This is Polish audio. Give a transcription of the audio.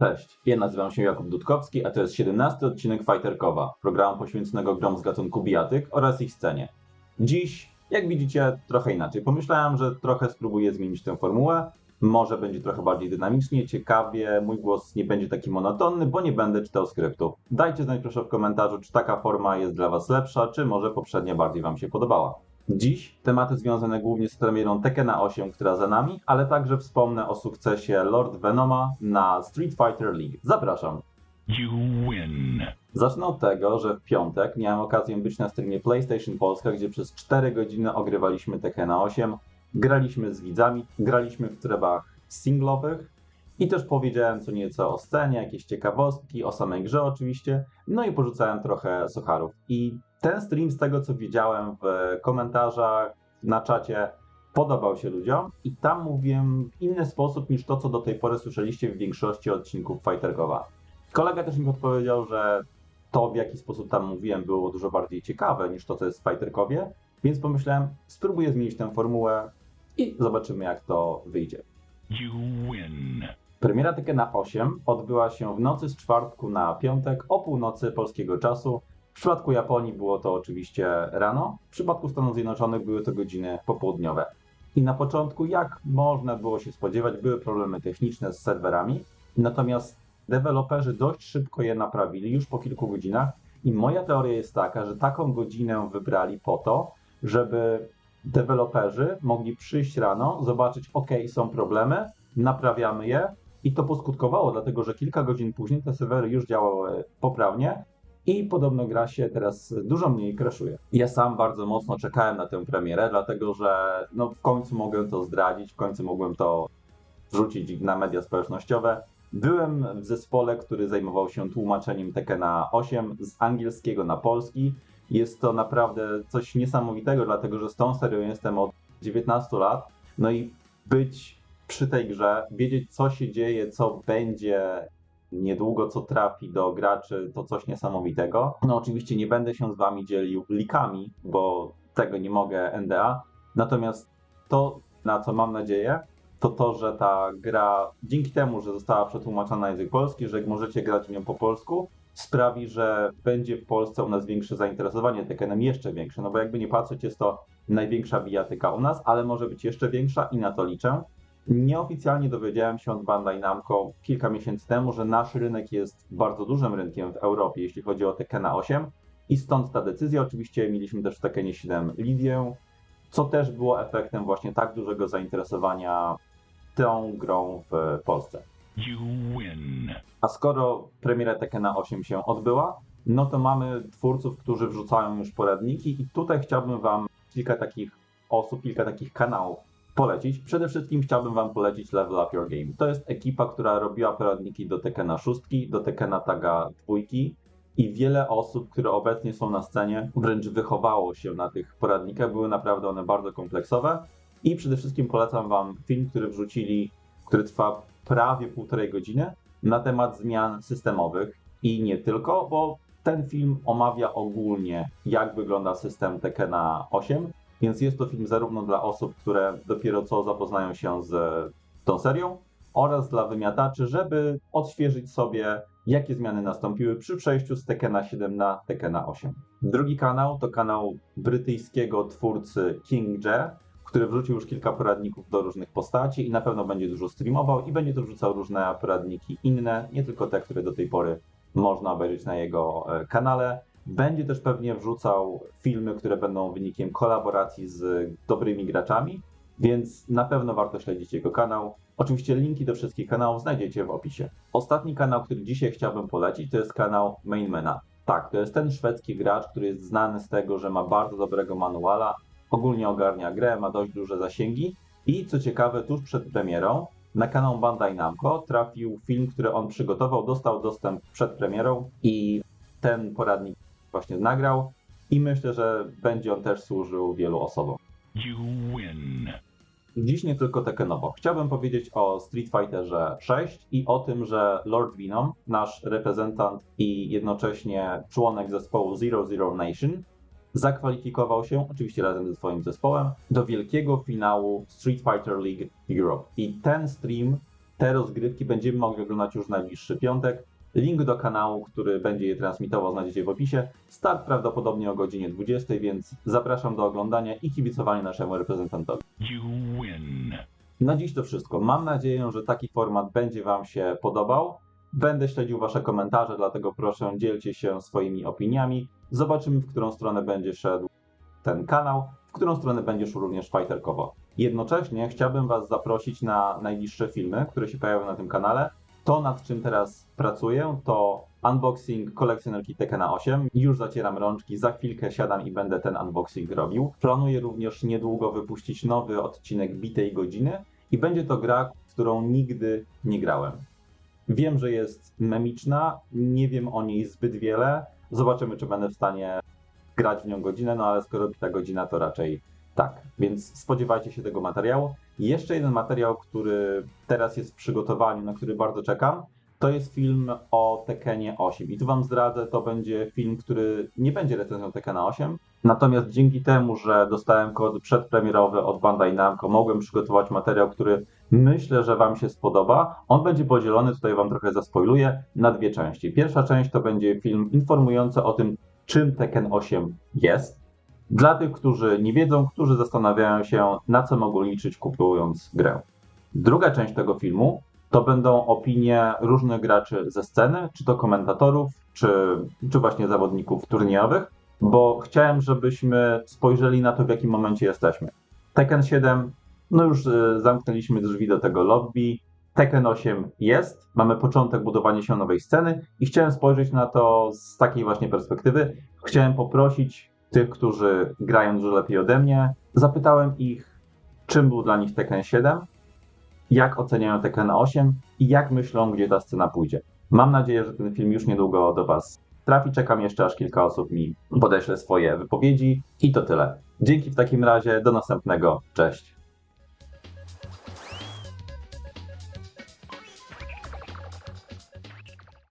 Cześć, ja nazywam się Jakub Dudkowski, a to jest 17 odcinek Fighterkowa, programu poświęconego grom z gatunku bijatyk oraz ich scenie. Dziś, jak widzicie, trochę inaczej. Pomyślałem, że trochę spróbuję zmienić tę formułę. Może będzie trochę bardziej dynamicznie, ciekawie, mój głos nie będzie taki monotonny, bo nie będę czytał skryptu. Dajcie znać proszę w komentarzu, czy taka forma jest dla Was lepsza, czy może poprzednia bardziej Wam się podobała. Dziś tematy związane głównie z premierą Tekkena 8, która za nami, ale także wspomnę o sukcesie Lord Venoma na Street Fighter League. Zapraszam. You win. Zacznę od tego, że w piątek miałem okazję być na streamie PlayStation Polska, gdzie przez 4 godziny ogrywaliśmy Tekkena 8, graliśmy z widzami, graliśmy w trybach singlowych i też powiedziałem co nieco o scenie, jakieś ciekawostki, o samej grze oczywiście, no i porzucałem trochę sucharów. I ten stream, z tego co widziałem w komentarzach, na czacie, podobał się ludziom i tam mówiłem w inny sposób niż to, co do tej pory słyszeliście w większości odcinków Fighterkowa. Kolega też mi podpowiedział, że to, w jaki sposób tam mówiłem, było dużo bardziej ciekawe niż to, co jest w Fighterkowie, więc pomyślałem, spróbuję zmienić tę formułę i zobaczymy, jak to wyjdzie. You win. Premiera Tekkena 8 odbyła się w nocy z czwartku na piątek o północy polskiego czasu. W przypadku Japonii było to oczywiście rano, w przypadku Stanów Zjednoczonych były to godziny popołudniowe. I na początku, jak można było się spodziewać, były problemy techniczne z serwerami, natomiast deweloperzy dość szybko je naprawili już po kilku godzinach. I moja teoria jest taka, że taką godzinę wybrali po to, żeby deweloperzy mogli przyjść rano, zobaczyć, ok, są problemy, naprawiamy je. I to poskutkowało, dlatego że kilka godzin później te serwery już działały poprawnie i podobno gra się teraz dużo mniej crashuje. Ja sam bardzo mocno czekałem na tę premierę, dlatego że no, w końcu mogę to zdradzić, w końcu mogłem to wrzucić na media społecznościowe. Byłem w zespole, który zajmował się tłumaczeniem Tekkena 8 z angielskiego na polski. Jest to naprawdę coś niesamowitego, dlatego że z tą serią jestem od 19 lat. No i być przy tej grze, wiedzieć co się dzieje, co będzie niedługo, co trafi do graczy, to coś niesamowitego. No oczywiście nie będę się z wami dzielił likami, bo tego nie mogę NDA. Natomiast to, na co mam nadzieję, to to, że ta gra dzięki temu, że została przetłumaczona na język polski, że możecie grać w nią po polsku, sprawi, że będzie w Polsce u nas większe zainteresowanie Tekkenem, jeszcze większe, no bo jakby nie patrzeć, jest to największa bijatyka u nas, ale może być jeszcze większa i na to liczę. Nieoficjalnie dowiedziałem się od Bandai Namco kilka miesięcy temu, że nasz rynek jest bardzo dużym rynkiem w Europie, jeśli chodzi o Tekkena 8 i stąd ta decyzja. Oczywiście mieliśmy też w Tekkenie 7 Lidię, co też było efektem właśnie tak dużego zainteresowania tą grą w Polsce. A skoro premiera Tekkena 8 się odbyła, no to mamy twórców, którzy wrzucają już poradniki i tutaj chciałbym Wam kilka takich osób, kilka takich kanałów polecić. Przede wszystkim chciałbym Wam polecić Level Up Your Game. To jest ekipa, która robiła poradniki do Tekkena 6, do Tekkena Taga 2 i wiele osób, które obecnie są na scenie, wręcz wychowało się na tych poradnikach. Były naprawdę one bardzo kompleksowe. I przede wszystkim polecam Wam film, który wrzucili, który trwa prawie półtorej godziny na temat zmian systemowych i nie tylko, bo ten film omawia ogólnie, jak wygląda system Tekkena 8, więc jest to film zarówno dla osób, które dopiero co zapoznają się z tą serią, oraz dla wymiataczy, żeby odświeżyć sobie, jakie zmiany nastąpiły przy przejściu z Tekkena 7 na Tekkena 8. Drugi kanał to kanał brytyjskiego twórcy King J, który wrzucił już kilka poradników do różnych postaci i na pewno będzie dużo streamował i będzie też wrzucał różne poradniki inne, nie tylko te, które do tej pory można obejrzeć na jego e, kanale. Będzie też pewnie wrzucał filmy, które będą wynikiem kolaboracji z dobrymi graczami, więc na pewno warto śledzić jego kanał. Oczywiście linki do wszystkich kanałów znajdziecie w opisie. Ostatni kanał, który dzisiaj chciałbym polecić, to jest kanał Mainmana. Tak, to jest ten szwedzki gracz, który jest znany z tego, że ma bardzo dobrego manuala, ogólnie ogarnia grę, ma dość duże zasięgi i co ciekawe, tuż przed premierą na kanał Bandai Namco trafił film, który on przygotował, dostał dostęp przed premierą i ten poradnik właśnie nagrał i myślę, że będzie on też służył wielu osobom. Dziś nie tylko Tekkenowo. Chciałbym powiedzieć o Street Fighterze 6 i o tym, że Lord Venom, nasz reprezentant i jednocześnie członek zespołu Zero Zero Nation, zakwalifikował się, oczywiście razem ze swoim zespołem, do wielkiego finału Street Fighter League Europe. I ten stream te rozgrywki będziemy mogli oglądać już w najbliższy piątek. Link do kanału, który będzie je transmitował, znajdziecie w opisie. Start prawdopodobnie o godzinie 20, więc zapraszam do oglądania i kibicowania naszemu reprezentantowi. Na dziś to wszystko. Mam nadzieję, że taki format będzie Wam się podobał. Będę śledził Wasze komentarze, dlatego proszę dzielcie się swoimi opiniami. Zobaczymy, w którą stronę będzie szedł ten kanał, w którą stronę będzie szło również fajterkowo. Jednocześnie chciałbym Was zaprosić na najbliższe filmy, które się pojawią na tym kanale. To, nad czym teraz pracuję, to unboxing kolekcjonerki Tekkena 8. Już zacieram rączki, za chwilkę siadam i będę ten unboxing robił. Planuję również niedługo wypuścić nowy odcinek bitej godziny i będzie to gra, w którą nigdy nie grałem. Wiem, że jest memiczna, nie wiem o niej zbyt wiele. Zobaczymy, czy będę w stanie grać w nią godzinę, no ale skoro bita godzina, to raczej tak. Więc spodziewajcie się tego materiału. I jeszcze jeden materiał, który teraz jest w przygotowaniu, na który bardzo czekam, to jest film o Tekkenie 8. I tu Wam zdradzę, to będzie film, który nie będzie recenzją Tekkena 8. Natomiast dzięki temu, że dostałem kod przedpremierowy od Bandai Namco, mogłem przygotować materiał, który myślę, że Wam się spodoba. On będzie podzielony, tutaj Wam trochę zaspoiluję, na dwie części. Pierwsza część to będzie film informujący o tym, czym Tekken 8 jest. Dla tych, którzy nie wiedzą, którzy zastanawiają się, na co mogą liczyć kupując grę. Druga część tego filmu to będą opinie różnych graczy ze sceny, czy to komentatorów, czy, czy właśnie zawodników turniejowych, bo chciałem, żebyśmy spojrzeli na to, w jakim momencie jesteśmy. Tekken 7, no już y, zamknęliśmy drzwi do tego lobby. Tekken 8 jest, mamy początek budowania się nowej sceny i chciałem spojrzeć na to z takiej właśnie perspektywy. Chciałem poprosić tych, którzy grają dużo lepiej ode mnie. Zapytałem ich, czym był dla nich Tekken 7, jak oceniają Tekken 8 i jak myślą, gdzie ta scena pójdzie. Mam nadzieję, że ten film już niedługo do Was trafi. Czekam jeszcze, aż kilka osób mi podeśle swoje wypowiedzi i to tyle. Dzięki w takim razie, do następnego. Cześć.